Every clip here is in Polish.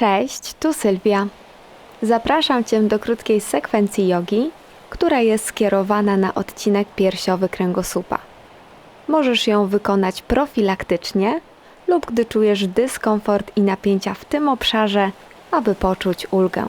Cześć, tu Sylwia. Zapraszam Cię do krótkiej sekwencji jogi, która jest skierowana na odcinek piersiowy kręgosłupa. Możesz ją wykonać profilaktycznie lub gdy czujesz dyskomfort i napięcia w tym obszarze, aby poczuć ulgę.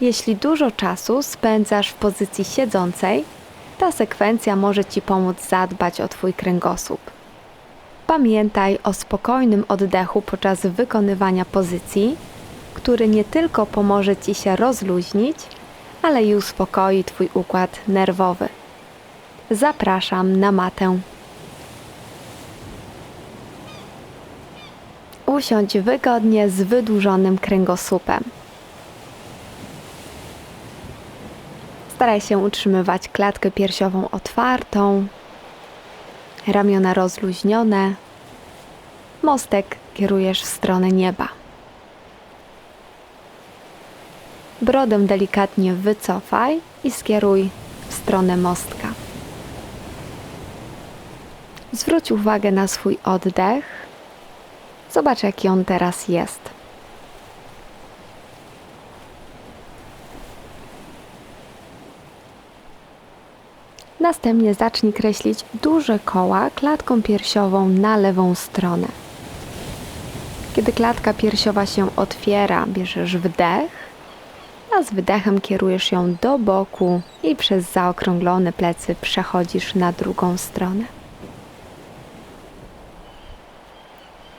Jeśli dużo czasu spędzasz w pozycji siedzącej, ta sekwencja może Ci pomóc zadbać o Twój kręgosłup. Pamiętaj o spokojnym oddechu podczas wykonywania pozycji, który nie tylko pomoże Ci się rozluźnić, ale i uspokoi Twój układ nerwowy. Zapraszam na matę. Usiądź wygodnie z wydłużonym kręgosłupem. Staraj się utrzymywać klatkę piersiową otwartą, ramiona rozluźnione. Mostek kierujesz w stronę nieba. Brodę delikatnie wycofaj i skieruj w stronę mostka. Zwróć uwagę na swój oddech. Zobacz, jaki on teraz jest. Następnie zacznij kreślić duże koła klatką piersiową na lewą stronę. Kiedy klatka piersiowa się otwiera, bierzesz wdech, a z wydechem kierujesz ją do boku i przez zaokrąglone plecy przechodzisz na drugą stronę.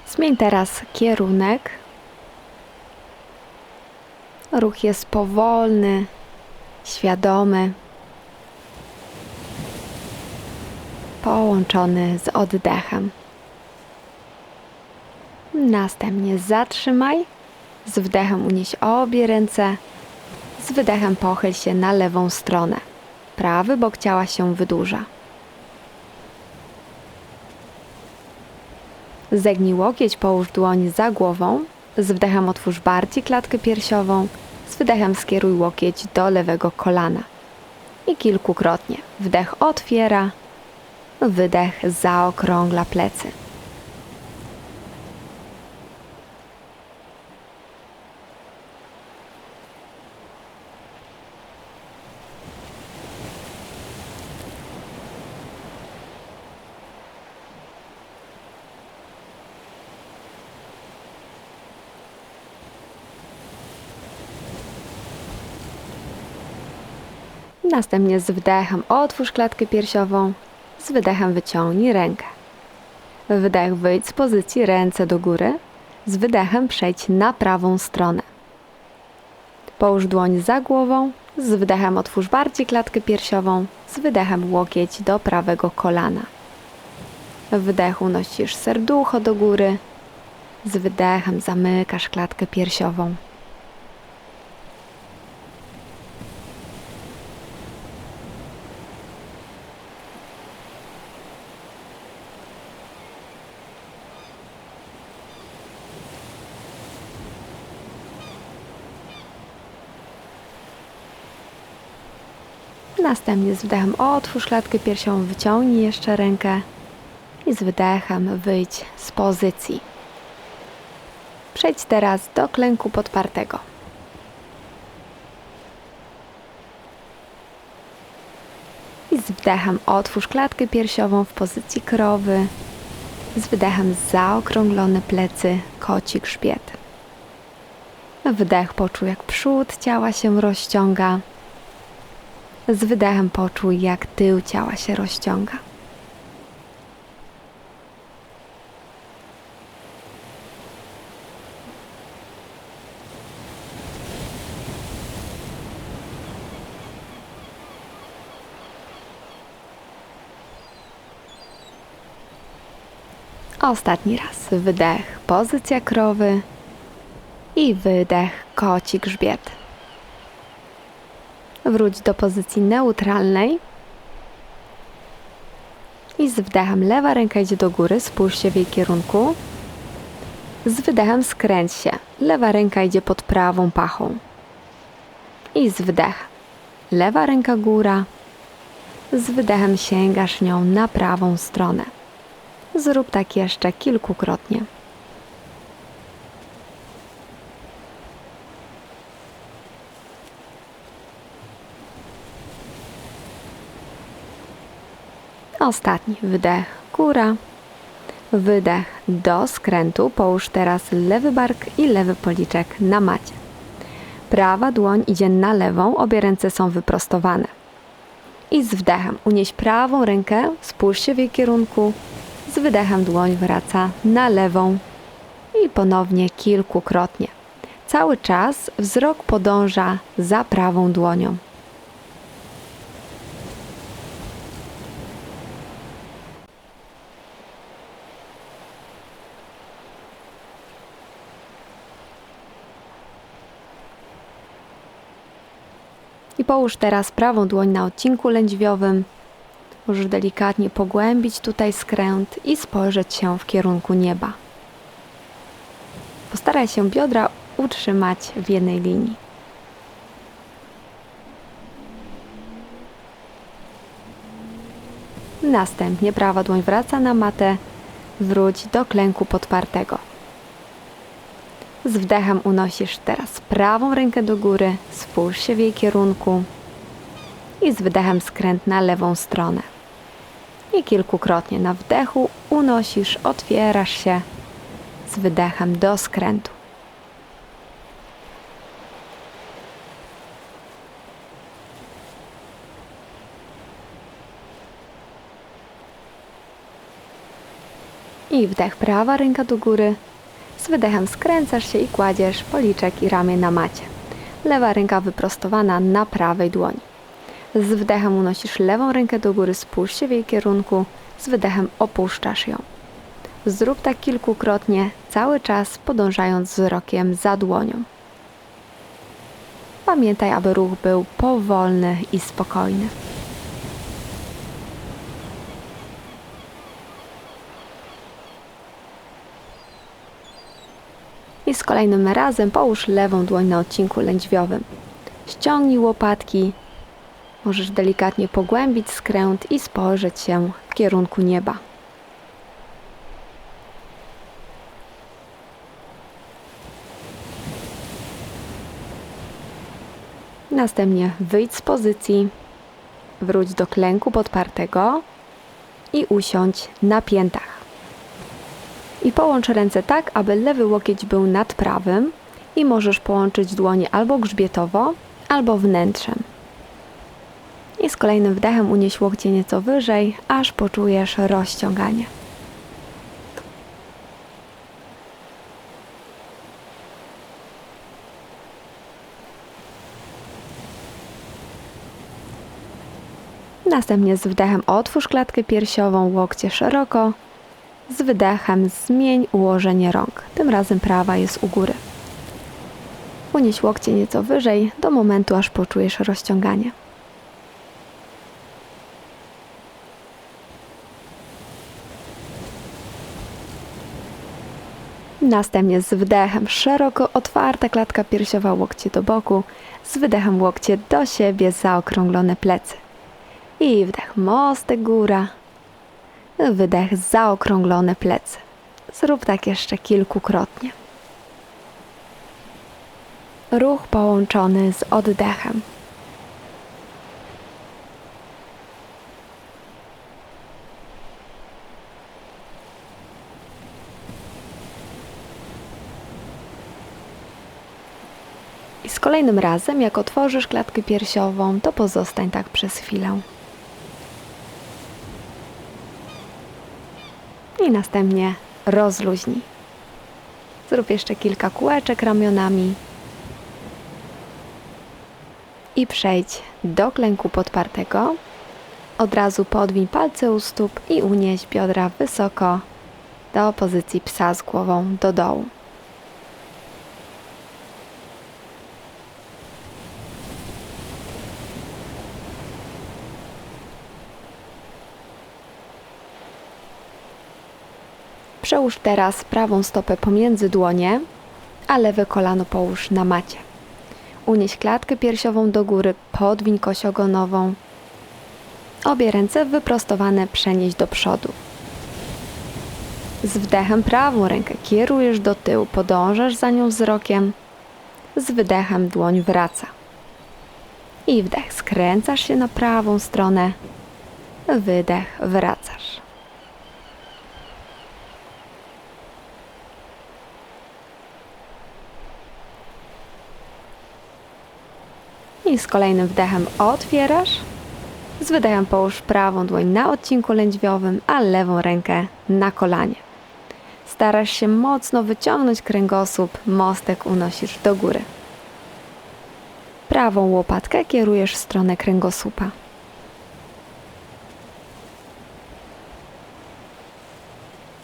Zmień teraz kierunek. Ruch jest powolny, świadomy, połączony z oddechem. Następnie zatrzymaj, z wdechem unieś obie ręce, z wydechem pochyl się na lewą stronę. Prawy bok ciała się wydłuża. Zegnij łokieć, połóż dłoń za głową, z wdechem otwórz bardziej klatkę piersiową, z wydechem skieruj łokieć do lewego kolana. I kilkukrotnie. Wdech otwiera, wydech zaokrągla plecy. Następnie z wdechem otwórz klatkę piersiową, z wydechem wyciągnij rękę. Wydech wyjdź z pozycji ręce do góry, z wydechem przejdź na prawą stronę. Połóż dłoń za głową, z wdechem otwórz bardziej klatkę piersiową, z wydechem łokieć do prawego kolana. W wdechu nosisz serducho do góry, z wydechem zamykasz klatkę piersiową. Następnie z wdechem otwórz klatkę piersiową, wyciągnij jeszcze rękę i z wydechem wyjdź z pozycji. Przejdź teraz do klęku podpartego. I z wdechem otwórz klatkę piersiową w pozycji krowy. Z wydechem zaokrąglone plecy, koci grzbiet. Wdech poczuł jak przód ciała się rozciąga. Z wydechem poczuj, jak tył ciała się rozciąga. Ostatni raz. Wydech, pozycja krowy i wydech, koci grzbiet. Wróć do pozycji neutralnej. I z wdechem lewa ręka idzie do góry, spójrz się w jej kierunku. Z wydechem skręć się. Lewa ręka idzie pod prawą pachą. I z wdechem. Lewa ręka góra. Z wydechem sięgasz nią na prawą stronę. Zrób tak jeszcze kilkukrotnie. Ostatni wydech, góra. Wydech do skrętu. Połóż teraz lewy bark i lewy policzek na macie. Prawa dłoń idzie na lewą, obie ręce są wyprostowane. I z wdechem unieś prawą rękę, spójrz się w jej kierunku. Z wydechem dłoń wraca na lewą i ponownie kilkukrotnie. Cały czas wzrok podąża za prawą dłonią. Połóż teraz prawą dłoń na odcinku lędźwiowym. Możesz delikatnie pogłębić tutaj skręt i spojrzeć się w kierunku nieba. Postaraj się biodra utrzymać w jednej linii. Następnie prawa dłoń wraca na matę, wróć do klęku podpartego. Z wdechem unosisz teraz prawą rękę do góry, spójrz się w jej kierunku i z wydechem skręt na lewą stronę. I kilkukrotnie na wdechu unosisz, otwierasz się z wydechem do skrętu. I wdech prawa ręka do góry. Z wydechem skręcasz się i kładziesz policzek i ramię na macie. Lewa ręka wyprostowana na prawej dłoni. Z wdechem unosisz lewą rękę do góry, spójrz się w jej kierunku. Z wydechem opuszczasz ją. Zrób tak kilkukrotnie, cały czas podążając wzrokiem za dłonią. Pamiętaj, aby ruch był powolny i spokojny. I z kolejnym razem połóż lewą dłoń na odcinku lędźwiowym. Ściągnij łopatki. Możesz delikatnie pogłębić skręt i spojrzeć się w kierunku nieba. Następnie wyjdź z pozycji, wróć do klęku podpartego i usiądź na piętach. I połącz ręce tak, aby lewy łokieć był nad prawym i możesz połączyć dłonie albo grzbietowo, albo wnętrzem. I z kolejnym wdechem unieś łokcie nieco wyżej, aż poczujesz rozciąganie. Następnie z wdechem otwórz klatkę piersiową, łokcie szeroko. Z wydechem zmień ułożenie rąk. Tym razem prawa jest u góry. Unieś łokcie nieco wyżej do momentu, aż poczujesz rozciąganie. Następnie z wdechem szeroko otwarta klatka piersiowa, łokcie do boku, z wydechem łokcie do siebie, zaokrąglone plecy. I wdech mostek góra. Wydech zaokrąglone plecy. Zrób tak jeszcze kilkukrotnie. Ruch połączony z oddechem. I z kolejnym razem, jak otworzysz klatkę piersiową, to pozostań tak przez chwilę. I następnie rozluźnij. Zrób jeszcze kilka kółeczek ramionami i przejdź do klęku podpartego. Od razu podwiń palce u stóp i unieś biodra wysoko do pozycji psa z głową do dołu. Przełóż teraz prawą stopę pomiędzy dłonie, a lewe kolano połóż na macie. Unieś klatkę piersiową do góry, podwiń kość ogonową. Obie ręce wyprostowane przenieś do przodu. Z wdechem prawą rękę kierujesz do tyłu, podążasz za nią wzrokiem. Z wydechem dłoń wraca. I wdech, skręcasz się na prawą stronę. wydech, wracasz. I z kolejnym wdechem otwierasz. Z wydechem połóż prawą dłoń na odcinku lędźwiowym, a lewą rękę na kolanie. Starasz się mocno wyciągnąć kręgosłup, mostek unosisz do góry. Prawą łopatkę kierujesz w stronę kręgosłupa.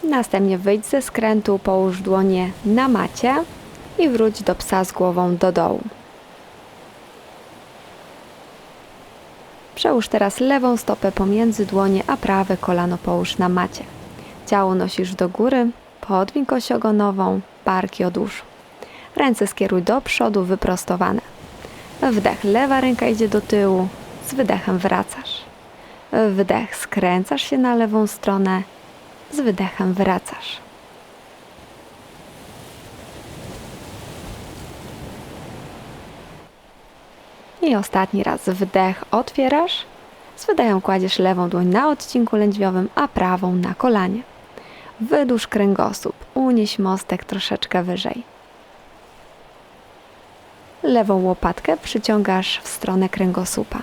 Następnie wyjdź ze skrętu, połóż dłonie na macie i wróć do psa z głową do dołu. Przełóż teraz lewą stopę pomiędzy dłonie, a prawe kolano połóż na macie. Ciało nosisz do góry, podwiń kość ogonową, barki odłóż. Ręce skieruj do przodu, wyprostowane. Wdech, lewa ręka idzie do tyłu, z wydechem wracasz. Wdech, skręcasz się na lewą stronę, z wydechem wracasz. I ostatni raz wdech otwierasz, z wydechem kładziesz lewą dłoń na odcinku lędźwiowym, a prawą na kolanie. Wydłuż kręgosłup, unieś mostek troszeczkę wyżej. Lewą łopatkę przyciągasz w stronę kręgosłupa.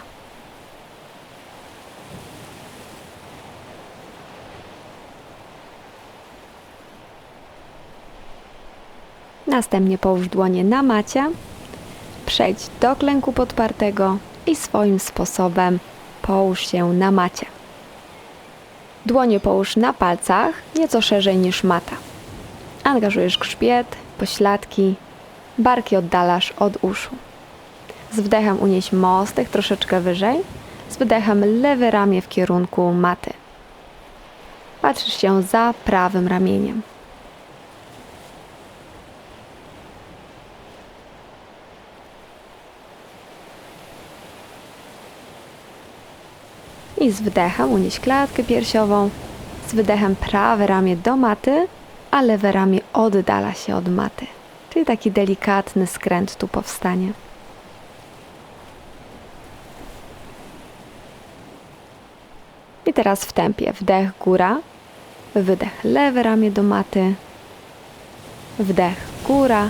Następnie połóż dłonie na macie, przejdź do klęku podpartego i swoim sposobem połóż się na macie. Dłonie połóż na palcach, nieco szerzej niż mata. Angażujesz grzbiet, pośladki, barki oddalasz od uszu. Z wdechem unieś mostek troszeczkę wyżej, z wydechem lewe ramię w kierunku maty. Patrzysz się za prawym ramieniem. I z wdechem unieś klatkę piersiową, z wydechem prawe ramię do maty, a lewe ramię oddala się od maty. Czyli taki delikatny skręt tu powstanie. I teraz w tempie wdech góra, wydech lewe ramię do maty, wdech góra,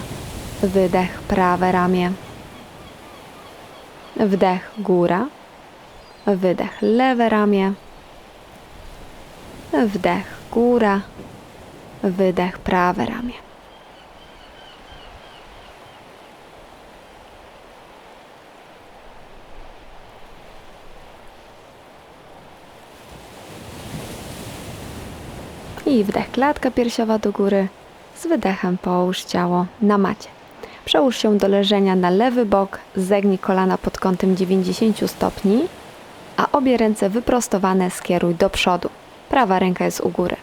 wydech prawe ramię, wdech góra, wydech lewe ramię, wdech góra, wydech prawe ramię. I wdech klatka piersiowa do góry. Z wydechem połóż ciało na macie. Przełóż się do leżenia na lewy bok, zegnij kolana pod kątem 90 stopni, a obie ręce wyprostowane skieruj do przodu. Prawa ręka jest u góry.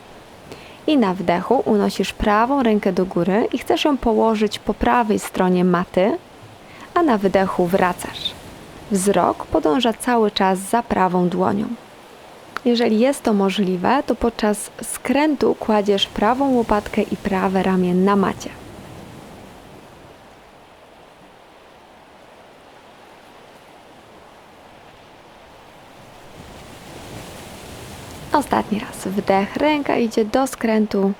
I na wdechu unosisz prawą rękę do góry i chcesz ją położyć po prawej stronie maty, a na wydechu wracasz. Wzrok podąża cały czas za prawą dłonią. Jeżeli jest to możliwe, to podczas skrętu kładziesz prawą łopatkę i prawe ramię na macie. Ostatni raz wdech, ręka idzie do skrętu,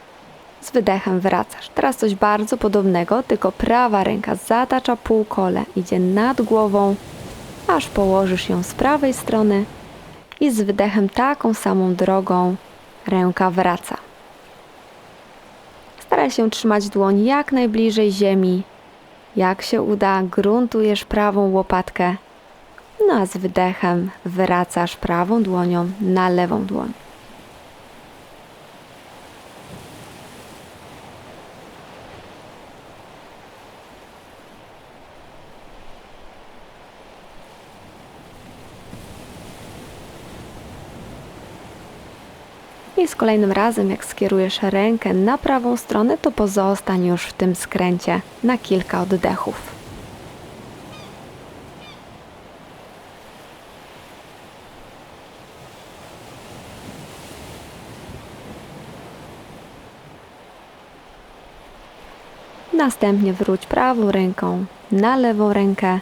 z wydechem wracasz. Teraz coś bardzo podobnego, tylko prawa ręka zatacza półkole, idzie nad głową, aż położysz ją z prawej strony i z wydechem taką samą drogą ręka wraca. Staraj się trzymać dłoń jak najbliżej ziemi. Jak się uda, gruntujesz prawą łopatkę, no a z wydechem wracasz prawą dłonią na lewą dłoń. I z kolejnym razem, jak skierujesz rękę na prawą stronę, to pozostań już w tym skręcie na kilka oddechów. Następnie wróć prawą ręką na lewą rękę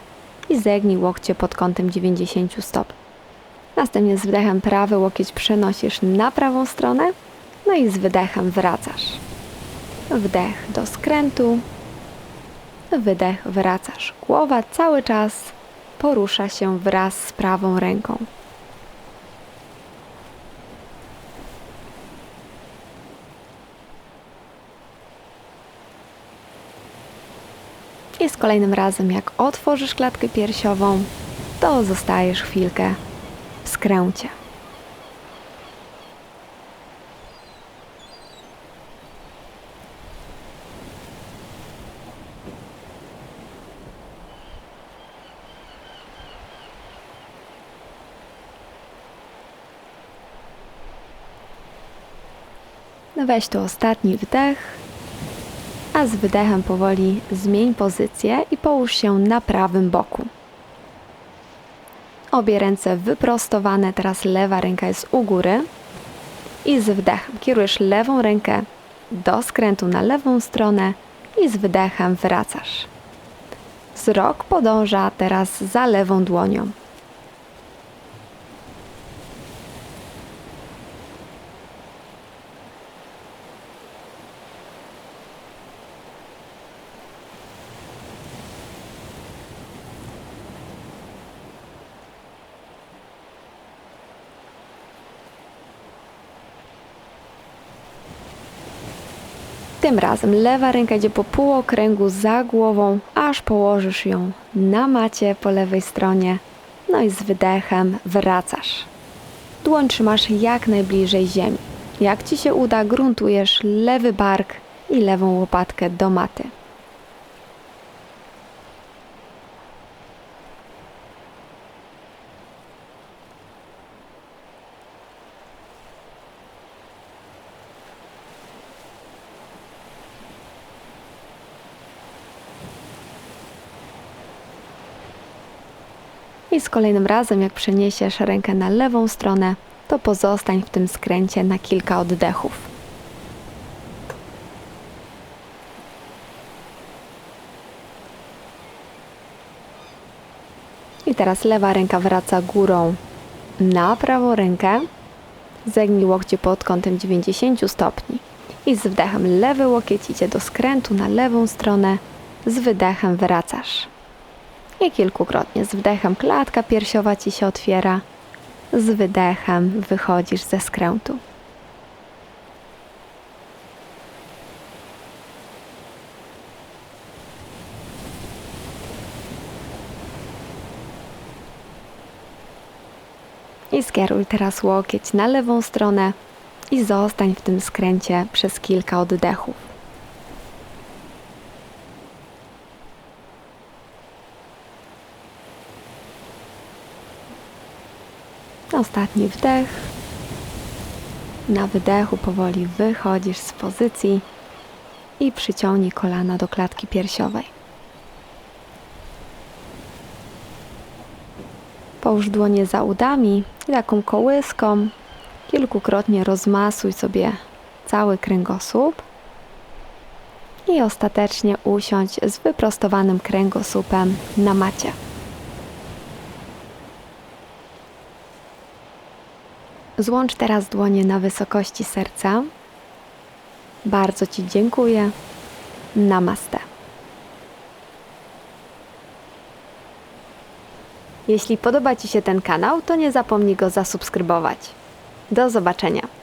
i zegnij łokcie pod kątem 90 stopni. Następnie z wdechem prawy łokieć przenosisz na prawą stronę, no i z wydechem wracasz. Wdech do skrętu, wydech wracasz. Głowa cały czas porusza się wraz z prawą ręką. Kolejnym razem, jak otworzysz klatkę piersiową, to zostajesz chwilkę w skręcie. Weź tu ostatni wdech, a z wydechem powoli zmień pozycję i połóż się na prawym boku. Obie ręce wyprostowane, teraz lewa ręka jest u góry. I z wdechem kierujesz lewą rękę do skrętu na lewą stronę i z wydechem wracasz. Wzrok podąża teraz za lewą dłonią. Tym razem lewa ręka idzie po półokręgu za głową, aż położysz ją na macie po lewej stronie. No i z wydechem wracasz. Dłoń trzymasz jak najbliżej ziemi. Jak ci się uda, gruntujesz lewy bark i lewą łopatkę do maty. Z kolejnym razem, jak przeniesiesz rękę na lewą stronę, to pozostań w tym skręcie na kilka oddechów. I teraz lewa ręka wraca górą na prawą rękę. Zegnij łokcie pod kątem 90 stopni. I z wdechem lewy łokieć idzie do skrętu na lewą stronę. Z wydechem wracasz i kilkukrotnie z wdechem klatka piersiowa ci się otwiera, z wydechem wychodzisz ze skrętu. I skieruj teraz łokieć na lewą stronę i zostań w tym skręcie przez kilka oddechów. Ostatni wdech. Na wydechu powoli wychodzisz z pozycji i przyciągnij kolana do klatki piersiowej. Połóż dłonie za udami i taką kołyską kilkukrotnie rozmasuj sobie cały kręgosłup i ostatecznie usiądź z wyprostowanym kręgosłupem na macie. Złącz teraz dłonie na wysokości serca. Bardzo Ci dziękuję. Namaste. Jeśli podoba Ci się ten kanał, to nie zapomnij go zasubskrybować. Do zobaczenia.